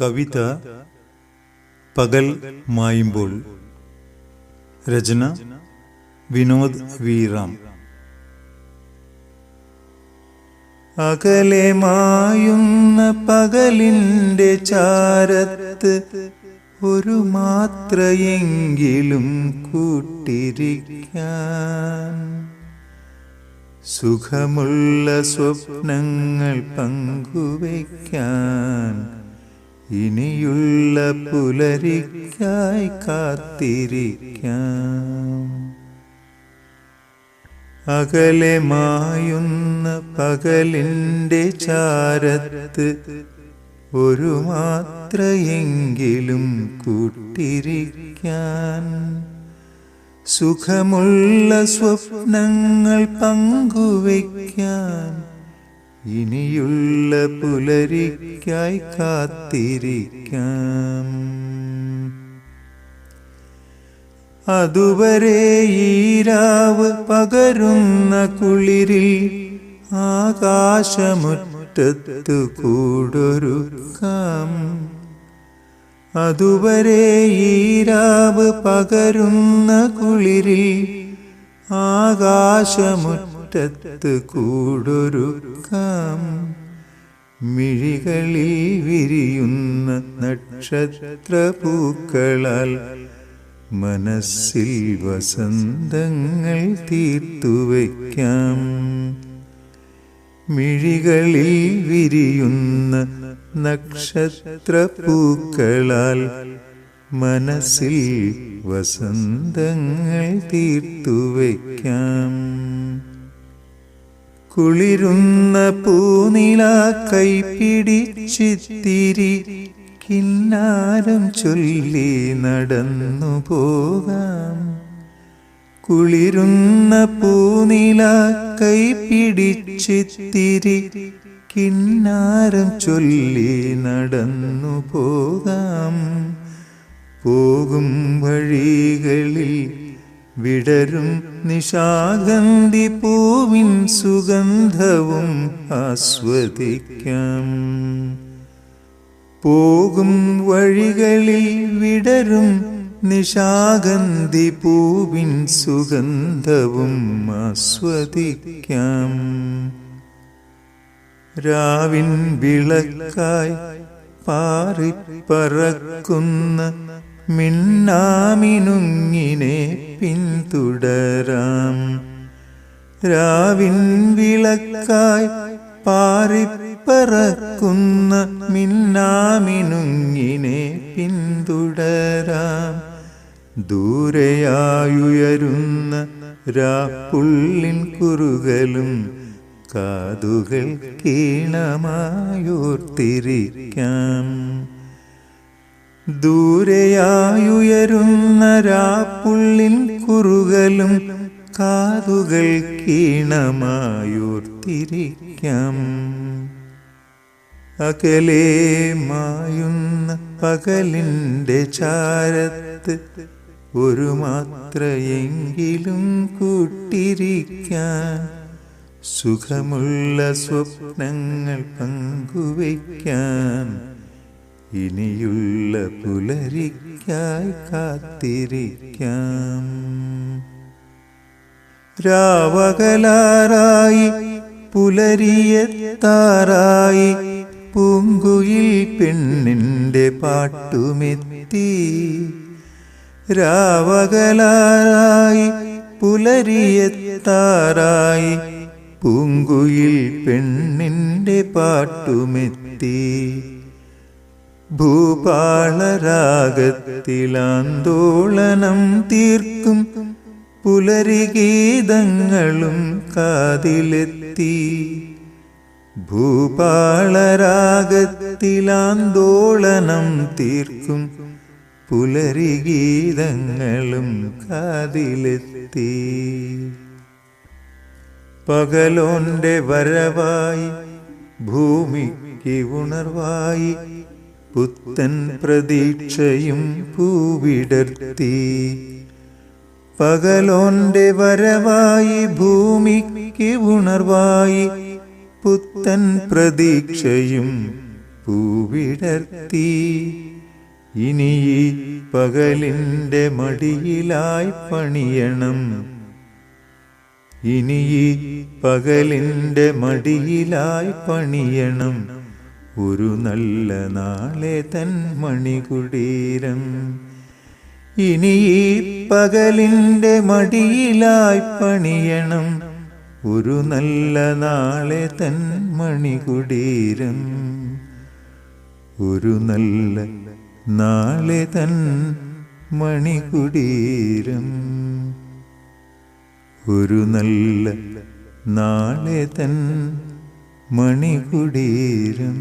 കവിത പകൽ മായുമ്പോൾ. രചന വിനോദ് വീറാം അകലെ മായുന്ന പകലിന്റെ ചാരത്ത് ഒരു മാത്രയെങ്കിലും കൂട്ടിരിക്കാൻ. സുഖമുള്ള സ്വപ്നങ്ങൾ പങ്കുവയ്ക്കാൻ ഇനിയുള്ള പുലരിക്കായി കാത്തിരിക്കാം. അകലെ മായുന്ന പകലിന്റെ ചാരത്ത് ഒരു മാത്രയെങ്കിലും കൂട്ടിരിക്കാൻ. സുഖമുള്ള സ്വപ്നങ്ങൾ പങ്കുവയ്ക്കാൻ ഇനിയുള്ള പുലരിക്കായി കാത്തിരിക്കാം. അതുവരെ ഈരാവ് പകരുന്ന കുളിരിൽ ആകാശമുറ്റത്തു കൂടൊരുക്കാം. അതുവരെ ഈരാവ് പകരുന്ന കുളിരിൽ ആകാശമുറ്റത്ത് കൂടൊരുക്കാം മിഴികളിൽ വിരിയുന്ന നക്ഷത്രപൂക്കളാൽ മനസ്സിൽ വസന്തങ്ങൾ തീർത്തുവയ്ക്കാം മിഴികളിൽ വിരിയുന്ന നക്ഷത്രപൂക്കളാൽ മനസ്സിൽ വസന്തങ്ങൾ തീർത്തുവയ്ക്കാം കുളിരുന്ന പൂനില കൈപ്പിടിച്ചിത്തിരി കിന്നാരം ചൊല്ലി നടന്നു പോകാം. കുളിരുന്ന പൂനില കൈപ്പിടിച്ചിത്തിരി കിന്നാരം ചൊല്ലി നടന്നു പോകാം. പോകും വഴികളിൽ വിടരും നിശാഗന്ധി പൂവിൻ സുഗന്ധവും ആസ്വദിക്കാം. പോകും വഴികളിൽ വിടരും നിശാഗന്ധി പൂവിൻ സുഗന്ധവും ആസ്വദിക്കാം. രാവിൻ വിളക്കായി പാറിപ്പറക്കുന്ന മിന്നാമിനുങ്ങിനെ പിന്തുടരാം. രാവിൻ വിളക്കായി പാറിപ്പറക്കുന്ന മിന്നാമിനുങ്ങിനെ പിന്തുടരാം. ദൂരെയായുയരുന്ന രാപ്പുള്ളിൻ കുറുകലും കാതുകൾ കീണമായോർത്തിരിക്കാം. ദൂരെയായുയരുന്ന രാപ്പുള്ളിൻ കുറുകലും കാതുകൾ കീണമായോർത്തിരിക്കാം. അകലെ മായുന്ന പകലിന്റെ ചാരത്ത് ഒരു മാത്രയെങ്കിലും കൂട്ടിരിക്കാൻ സുഖമുള്ള സ്വപ്നങ്ങൾ പങ്കുവയ്ക്കാൻ ഇനിയുള്ള പുലരിക്കായി കാത്തിരിക്കാം. രാവകലാറായി പുലരിയെത്താറായി പൂങ്കുയിൽ പെണ്ണിന്റെ പാട്ടുമെത്തി. രാവകലാറായി പുലരിയെത്താറായി പൂങ്കുയിൽ പെണ്ണിന്റെ പാട്ടുമെത്തി. ഭൂപാളരാഗത്തിലാന്തോളനം തീർക്കും. പുലരിഗീതങ്ങളും കാതിലെത്തി. ഭൂപാളരാഗത്തിലാന്തോളനം തീർക്കും. പുലരിഗീതങ്ങളും കാതിലെത്തി. പകലോന്റെ വരവായി ഭൂമിക്ക് ഉണർവായി പുത്തൻ പ്രതീക്ഷയും പൂവിടർത്തി. പകലോന്റെ വരവായി ഭൂമിക്ക് ഉണർവായി പുത്തൻ പ്രതീക്ഷയും പൂവിടർത്തി. ഇനി പകലിന്റെ മടിയിലായി പണിയണം. ഇനി പകലിന്റെ മടിയിലായി പണിയണം. ഒരു നല്ല നാളെ തൻ മണികുടീരം. ഇനി ഈ പകലിന്റെ മടിയിലായി പണിയണം. ഒരു നല്ല നാളെ തൻ മണികുടീരം. ഒരു നല്ല നാളെ തൻ മണികുടീരം. ഒരു നല്ല നാളെ തൻ മണികുടീരം.